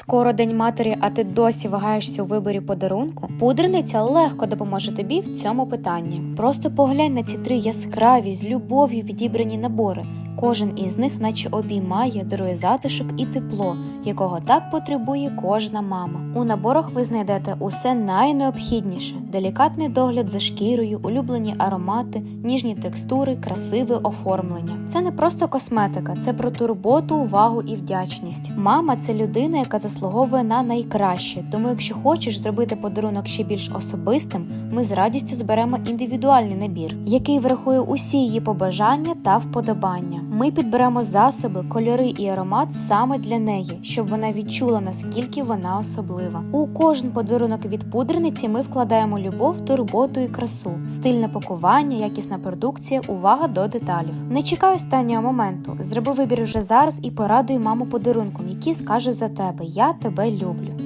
Скоро день матері, а ти досі вагаєшся у виборі подарунку? Пудрениця легко допоможе тобі в цьому питанні. Просто поглянь на ці три яскраві з любов'ю підібрані набори. Кожен із них, наче обіймає, дарує затишок і тепло, якого так потребує кожна мама. У наборах ви знайдете усе найнеобхідніше: делікатний догляд за шкірою, улюблені аромати, ніжні текстури, красиве оформлення. Це не просто косметика, це про турботу, увагу і вдячність. Мама це людина, яка заслуговує на найкраще. Тому, якщо хочеш зробити подарунок ще більш особистим, ми з радістю зберемо індивідуальний набір, який врахує усі її побажання та вподобання. Ми підберемо засоби, кольори і аромат саме для неї, щоб вона відчула наскільки вона особлива. У кожен подарунок від пудрениці ми вкладаємо любов, турботу і красу, стильне пакування, якісна продукція, увага до деталів. Не чекай останнього моменту. Зроби вибір вже зараз і порадуй маму подарунком, який скаже за тебе: Я тебе люблю.